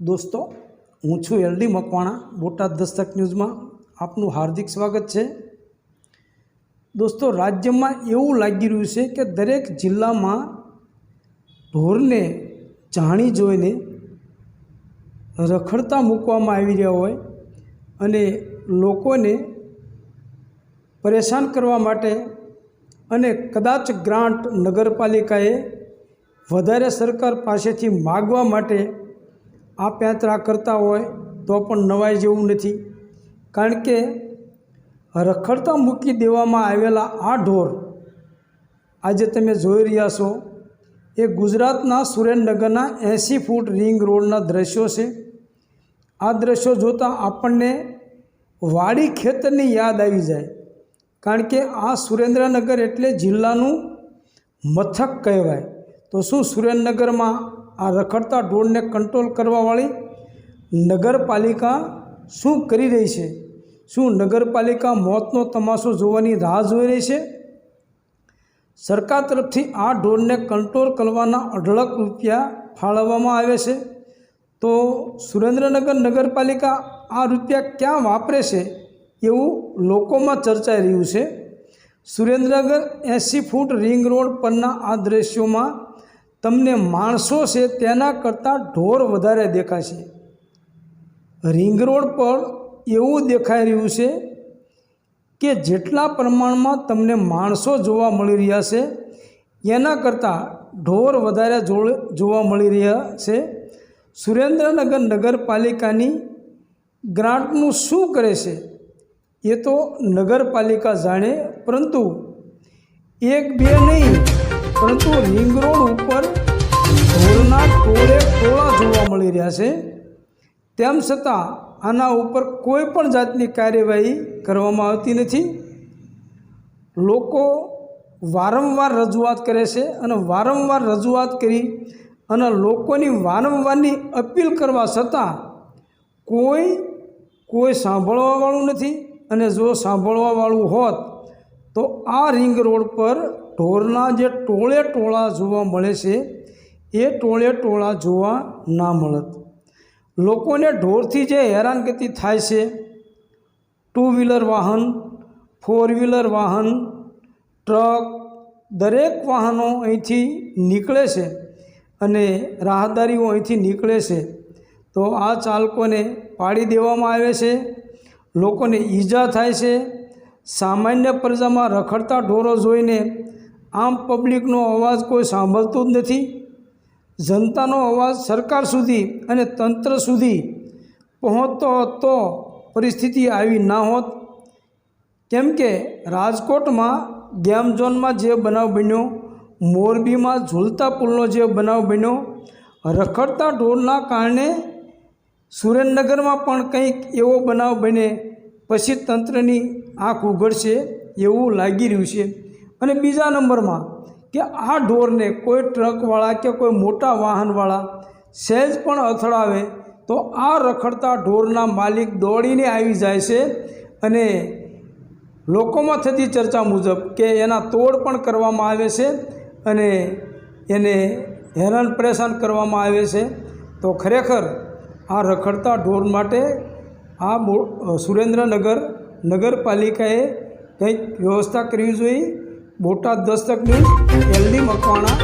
દોસ્તો, હું છું એલડી મકવાણા, બોટાદ દસ્તક ન્યૂઝમાં આપનું હાર્દિક સ્વાગત છે. દોસ્તો, રાજ્યમાં એવું લાગી રહ્યું છે કે દરેક જિલ્લામાં ઢોરને જાણી જોઈને રખડતા મૂકવામાં આવી રહ્યા હોય અને લોકોને પરેશાન કરવા માટે અને કદાચ ગ્રાન્ટ નગરપાલિકાએ વધારે સરકાર પાસેથી માગવા માટે આ યાત્રા કરતા હોય તો પણ નવાઈ જેવું નથી. કારણ કે રખડતા મૂકી દેવામાં આવેલા આ ઢોર આજે તમે જોઈ રહ્યા છો. એ ગુજરાતના સુરેન્દ્રનગરના એંસી ફૂટ રિંગ રોડના દ્રશ્યો છે. આ દ્રશ્યો જોતાં આપણને વાડી ખેતરની યાદ આવી જાય. કારણ કે આ સુરેન્દ્રનગર એટલે જિલ્લાનું મથક કહેવાય. તો શું સુરેન્દ્રનગરમાં આ રખડતા ઢોરને કંટ્રોલ કરવાવાળી નગરપાલિકા શું કરી રહી છે? શું નગરપાલિકા મોતનો તમાશો જોવાની રાહ જોઈ રહી છે? સરકાર તરફથી આ ઢોરને કંટ્રોલ કરવાના અઢળક રૂપિયા ફાળવવામાં આવે છે. તો સુરેન્દ્રનગર નગરપાલિકા આ રૂપિયા ક્યાં વાપરે છે એવું લોકોમાં ચર્ચાઈ રહ્યું છે. સુરેન્દ્રનગર એંસી ફૂટ રિંગ રોડ પરના આ દ્રશ્યોમાં તમને માણસો છે તેના કરતાં ઢોર વધારે દેખાશે. રિંગ રોડ પર એવું દેખાઈ રહ્યું છે કે જેટલા પ્રમાણમાં તમને માણસો જોવા મળી રહ્યા છે, એના કરતાં ઢોર વધારે જોવા મળી રહ્યા છે. સુરેન્દ્રનગર નગરપાલિકાની ગ્રાન્ટનું શું કરે છે? એ તો નગરપાલિકા જાણે, પરંતુ એક બે નહીં. પરંતુ રિંગ રોડ ઉપર ઢોરના ટોળે ટોળા જોવા મળી રહ્યા છે. તેમ છતાં આના ઉપર કોઈ પણ જાતની કાર્યવાહી કરવામાં આવતી નથી. લોકો વારંવાર રજૂઆત કરે છે અને વારંવાર રજૂઆત કરી અને લોકોની વારંવારની અપીલ કરવા છતાં કોઈ કોઈ સાંભળવાવાળું નથી. અને જો સાંભળવાવાળું હોત તો આ રિંગ રોડ પર ઢોરના જે ટોળે ટોળા જોવા મળે છે, એ ટોળે ટોળા જોવા ના મળત. લોકોને ઢોરથી જે હેરાનગતિ થાય છે ટુ વ્હીલર વાહન ફોર વ્હીલર વાહન, ટ્રક, દરેક વાહનો અહીંથી નીકળે છે અને રાહદારીઓ અહીંથી નીકળે છે, તો આ ચાલકોને પાડી દેવામાં આવે છે, લોકોને ઈજા થાય છે, સામાન્ય પ્રજામાં રખડતા ઢોરો જોઈને આમ પબ્લિકનો અવાજ કોઈ સાંભળતું જ નથી. જનતાનો અવાજ સરકાર સુધી અને તંત્ર સુધી પહોંચતો તો પરિસ્થિતિ આવી ના હોત. કેમ કે રાજકોટમાં ગેમ ઝોનમાં જે બનાવ બન્યો, મોરબીમાં ઝૂલતા પુલનો જે બનાવ બન્યો, રખડતા ઢોરના કારણે સુરેન્દ્રનગરમાં પણ કંઈક એવો બનાવ બને, પછી તંત્રની આંખ ઉઘડશે એવું લાગી રહ્યું છે. અને બીજા નંબરમાં કે આ ઢોરને કોઈ ટ્રકવાળા કે કોઈ મોટા વાહનવાળા સહેજ પણ અથડાવે, તો આ રખડતા ઢોરના માલિક દોડીને આવી જાય છે અને લોકોમાં થતી ચર્ચા મુજબ કે એના તોડ પણ કરવામાં આવે છે અને એને હેરાન પરેશાન કરવામાં આવે છે. તો ખરેખર આ રખડતા ઢોર માટે આ સુરેન્દ્રનગર નગરપાલિકાએ કંઈક વ્યવસ્થા કરવી જોઈએ બોટાદ દસ્તક ન્યૂઝ એલડી મકવાણા